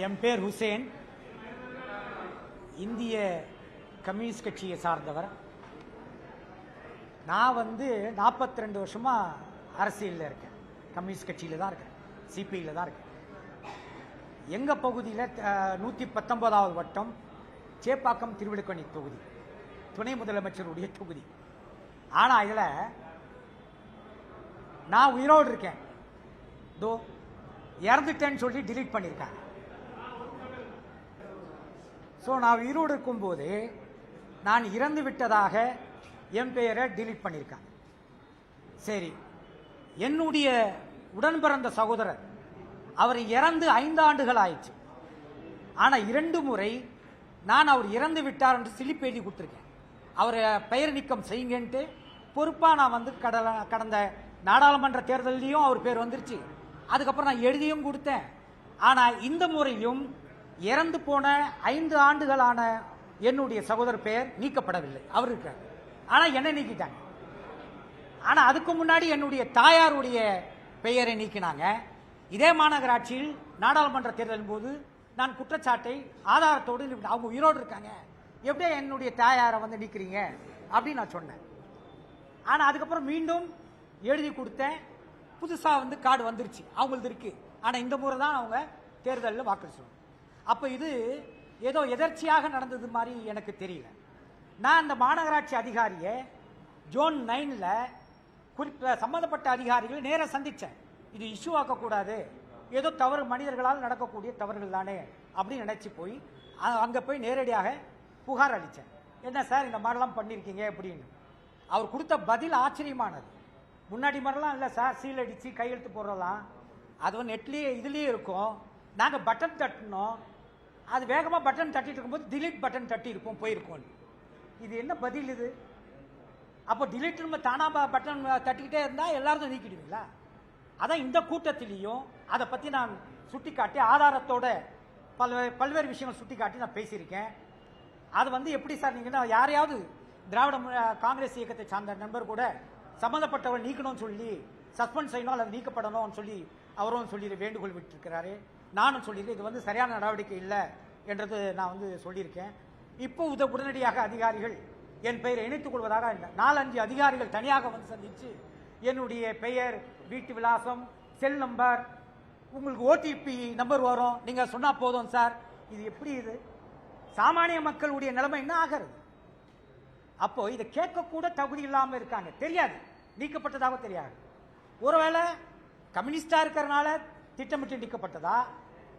என் பேர் ஹுசேன். இந்திய கம்யூனிஸ்ட் கட்சியை சார்ந்தவர். நான் வந்து 42 ரெண்டு வருஷமாக அரசியலில் இருக்கேன். கம்யூனிஸ்ட் கட்சியில் தான் இருக்கேன். சிபிஐயில் தான் இருக்கேன். எங்கள் பகுதியில் நூற்றி பத்தொம்போதாவது வட்டம் சேப்பாக்கம் திருவிழுக்கணி தொகுதி துணை முதலமைச்சருடைய தொகுதி. ஆனால் இதில் நான் உயிரோடு இருக்கேன். தோ இறந்துட்டேன்னு சொல்லி டிலீட் பண்ணியிருக்காங்க ஸோ நான் உயிரோடு இருக்கும்போது நான் இறந்து விட்டதாக என் பெயரை டிலீட் பண்ணியிருக்காங்க சரி. என்னுடைய உடன் பிறந்த சகோதரர் அவர் இறந்து ஐந்து ஆண்டுகள் ஆயிடுச்சு ஆனால் இரண்டு முறை நான் அவர் இறந்து விட்டார் என்று சிலிப்பு எழுதி கொடுத்துருக்கேன். அவரை பெயர் நீக்கம் செய்யுங்கன்ட்டு பொறுப்பாக நான் வந்து கடல கடந்த நாடாளுமன்ற தேர்தலையும் அவர் பேர் வந்துருச்சு. அதுக்கப்புறம் நான் எழுதியும் கொடுத்தேன். ஆனால் இந்த முறையும் இறந்து போன ஐந்து ஆண்டுகளான என்னுடைய சகோதரர் பெயர் நீக்கப்படவில்லை. அவர் இருக்கார் ஆனால் என்னை நீக்கிட்டாங்க. ஆனால் அதுக்கு முன்னாடி என்னுடைய தாயாருடைய பெயரை நீக்கினாங்க. இதே மாநகராட்சியில் நாடாளுமன்ற தேர்தலின் போது நான் குற்றச்சாட்டை ஆதாரத்தோடு அவங்க உயிரோடு இருக்காங்க. எப்படியே என்னுடைய தாயாரை வந்து நீக்கிறீங்க? அப்படின்னு நான் சொன்னேன். ஆனால் அதுக்கப்புறம் மீண்டும் எழுதி கொடுத்தேன். புதுசாக வந்து கார்டு வந்துருச்சு. அவங்களது இருக்குது ஆனால் இந்த முறை தான் அவங்க தேர்தலில் வாக்களிச்சோம் அப்போ இது ஏதோ எதர்ச்சியாக நடந்தது மாதிரி எனக்கு தெரியல. நான் அந்த மாநகராட்சி அதிகாரியை ஜோன் நைனில் குறிப்பிட்ட சம்மந்தப்பட்ட அதிகாரிகளை நேராக சந்தித்தேன் இது இஷ்யூ ஆக்கக்கூடாது. ஏதோ தவறு மனிதர்களால் நடக்கக்கூடிய தவறுகள் தானே அப்படின்னு நினைச்சு போய் அங்கே போய் நேரடியாக புகார் அளித்தேன் என்ன சார் இந்த மாதிரிலாம் பண்ணியிருக்கீங்க அப்படின்னு. அவர் கொடுத்த பதில் ஆச்சரியமானது. முன்னாடி மாதிரிலாம் இல்லை சார் சீல் அடித்து கையெழுத்து போடுறலாம் அதுவும் நெட்லேயே இதுலேயே இருக்கும். நாங்கள் பட்டன் தட்டினோம் அது வேகமாக பட்டன் தட்டிட்டு இருக்கும்போது டிலீட் பட்டன் தட்டி இருப்போம் போயிருக்கோம் இது என்ன பதில் இது? அப்போ டிலீட் நம்ம தானாக பட்டன் தட்டிக்கிட்டே இருந்தால் எல்லாரும் நீக்கிடுவீங்களா? அதான் இந்த கூட்டத்திலையும் அதை பற்றி நான் சுட்டிக்காட்டி ஆதாரத்தோட பல்வேறு பல்வேறு விஷயங்கள் சுட்டிக்காட்டி நான் பேசியிருக்கேன். அது வந்து எப்படி சார் நீங்கள் யாரையாவது திராவிட காங்கிரஸ் இயக்கத்தை சார்ந்த நண்பர் கூட சம்மந்தப்பட்டவர் நீக்கணும்னு சொல்லி சஸ்பெண்ட் செய்யணும் அல்லது நீக்கப்படணும்னு சொல்லி அவரும் சொல்லி வேண்டுகோள் விட்டிருக்கிறாரு. நானும் சொல்லியிருக்கேன் இது வந்து சரியான நடவடிக்கை இல்லை என்றது நான் வந்து சொல்லியிருக்கேன். இப்போ உத உடனடியாக அதிகாரிகள் என் பெயரை இணைத்துக் கொள்வதாக இல்லை? நாலஞ்சு அதிகாரிகள் தனியாக வந்து சந்தித்து என்னுடைய பெயர் வீட்டு விலாசம் செல் நம்பர் உங்களுக்கு ஓடிபி நம்பர் வரும். நீங்கள் சொன்னால் போதும் சார் இது எப்படி இது? சாமானிய மக்களுடைய நிலைமை என்ன ஆகிறது? அப்போ இதை கேட்கக்கூட தகுதி இல்லாமல் இருக்காங்க. தெரியாது. நீக்கப்பட்டதாக தெரியாது. ஒருவேளை கம்யூனிஸ்டாக இருக்கிறனால திட்டமிட்டு நீக்கப்பட்டதா?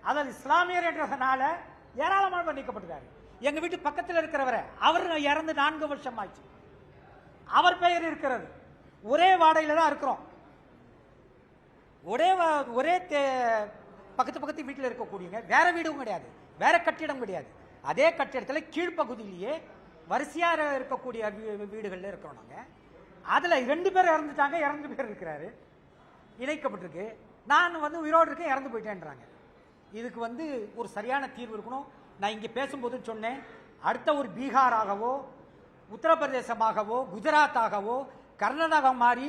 அதாவது இஸ்லாமியர் என்றதுனால ஏராளமானவர் நீக்கப்பட்டிருக்காரு எங்க வீட்டு பக்கத்தில் இருக்கிறவரை அவர் இறந்து நான்கு வருஷம் ஆச்சு. அவர் பெயர் இருக்கிறது. ஒரே வாடகையில் தான் இருக்கிறோம். ஒரே ஒரே தே- பக்கத்து பக்கத்து வீட்டில் இருக்கக்கூடியவங்க வேற வீடும் கிடையாது. வேற கட்டிடம் கிடையாது. அதே கட்டிடத்தில் கீழ்ப்பகுதியிலேயே வரிசையாக இருக்கக்கூடிய வீடுகளில் இருக்கிறோம் நாங்கள் அதில் ரெண்டு பேர் இறந்துட்டாங்க இறந்து பேர் இருக்கிறாரு. இணைக்கப்பட்டிருக்கு. நான் வந்து உயிரோடு இருக்கேன் இறந்து போயிட்டேன்றாங்க. இதுக்கு வந்து ஒரு சரியான தீர்வு இருக்கணும். நான் இங்கே பேசும்போது சொன்னேன் அடுத்த ஒரு பீகாராகவோ உத்தரப்பிரதேசமாகவோ குஜராத்தாகவோ கர்நாடகா மாறி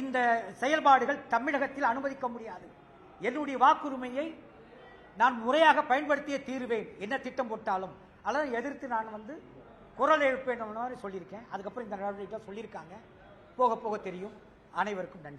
இந்த செயல்பாடுகள் தமிழகத்தில் அனுமதிக்க முடியாது. என்னுடைய வாக்குரிமையை நான் முறையாக பயன்படுத்திய தீர்வேன். என்ன திட்டம் போட்டாலும். அதை எதிர்த்து நான் வந்து குரல் எழுப்பேன் மாதிரி சொல்லியிருக்கேன். அதுக்கப்புறம் இந்த நடவடிக்கை சொல்லியிருக்காங்க. போக போக தெரியும். அனைவருக்கும் நன்றி.